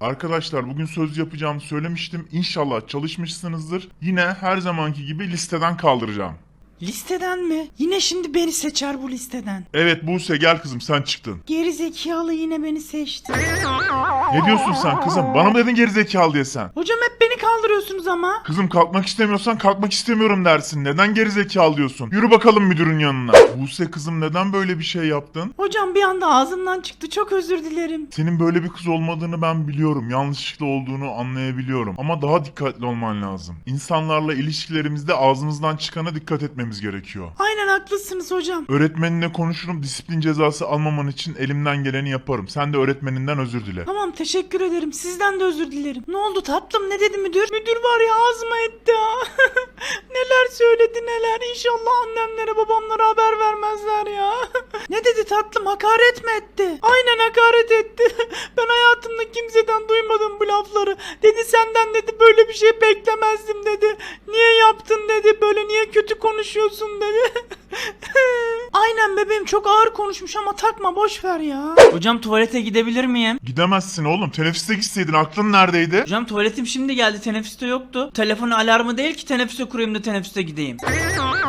Arkadaşlar bugün söz yapacağımı söylemiştim. İnşallah çalışmışsınızdır. Yine her zamanki gibi listeden kaldıracağım. Listeden mi? Yine şimdi beni seçer bu listeden. Evet Buse gel kızım sen çıktın. Geri zekalı yine beni seçti. Ne diyorsun sen kızım? Bana mı dedin gerizekalı diye sen? Hocam hep beni kaldırıyorsunuz ama. Kızım kalkmak istemiyorsan kalkmak istemiyorum dersin. Neden gerizekalı diyorsun? Yürü bakalım müdürün yanına. Buse kızım neden böyle bir şey yaptın? Hocam bir anda ağzımdan çıktı çok özür dilerim. Senin böyle bir kız olmadığını ben biliyorum. Yanlışlıkla olduğunu anlayabiliyorum. Ama daha dikkatli olman lazım. İnsanlarla ilişkilerimizde ağzımızdan çıkana dikkat etmemiz gerekiyor. Aynen haklısınız hocam. Öğretmeninle konuşurum. Disiplin cezası almaman için elimden geleni yaparım. Sen de öğretmeninden özür dile. Tamam teşekkür ederim. Sizden de özür dilerim. Ne oldu tatlım ne dedi müdür? Müdür var ya ağzıma etti ha. neler söyledi neler. İnşallah annemlere babamlara haber vermezler ya. ne dedi tatlım hakaret mi etti? Aynen hakaret etti. ben hayatımda kimseden duymadım bu lafları. Dedi senden dedi böyle bir şey beklemezdim dedi. Niye yaptın dedi. Böyle niye kötü konuşuyorsun dedi. Aynen bebeğim çok ağır konuşmuş ama takma boş ver ya. Hocam tuvalete gidebilir miyim? Gidemezsin oğlum. Teneffüste gitseydin aklın neredeydi? Hocam tuvaletim şimdi geldi teneffüste yoktu. Telefonu alarmı değil ki teneffüste kurayım da teneffüste gideyim.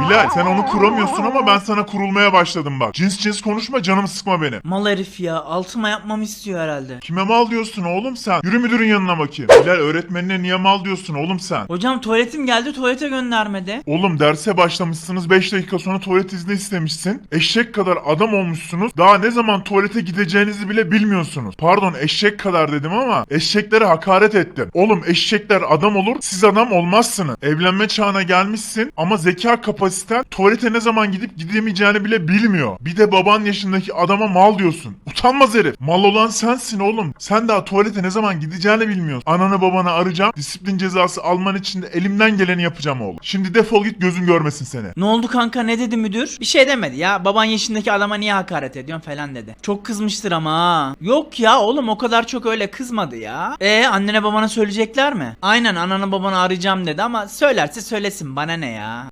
Bilal sen onu kuramıyorsun ama ben sana kurulmaya başladım bak. Cins cins konuşma canımı sıkma benim. Mal herif ya altıma yapmamı istiyor herhalde. Kime mal diyorsun oğlum sen? Yürü müdürün yanına bakayım. Bilal öğretmenine niye mal diyorsun oğlum sen? Hocam tuvaletim geldi tuvalete göndermedi. Oğlum derse başlamışsınız 5 dakika sonra tuvalet izni istemişsin. Eşek kadar adam olmuşsunuz. Daha ne zaman tuvalete gideceğinizi bile bilmiyorsunuz. Pardon eşek kadar dedim ama eşeklere hakaret ettim. Oğlum eşekler adam olur siz adam olmazsınız. Evlenme çağına gelmişsin ama zeka kapasiten tuvalete ne zaman gidip gidemeyeceğini bile bilmiyor. Bir de baban yaşındaki adama mal diyorsun. Utanmaz herif. Mal olan sensin oğlum. Sen daha tuvalete ne zaman gideceğini bilmiyorsun. Ananı babanı arayacağım. Disiplin cezası alman için de elimden geleni yapacağım oğlum. Şimdi defol git gözün görmesin seni. Ne oldu kanka ne dedi müdür? Bir şey demedi ya baban yaşındaki adama niye hakaret ediyorsun falan dedi. Çok kızmıştır ama. Yok ya oğlum o kadar çok öyle kızmadı ya. E annene babana söyleyecekler mi? Aynen ananı babanı arayacağım dedi ama söylerse söylesin bana ne ya.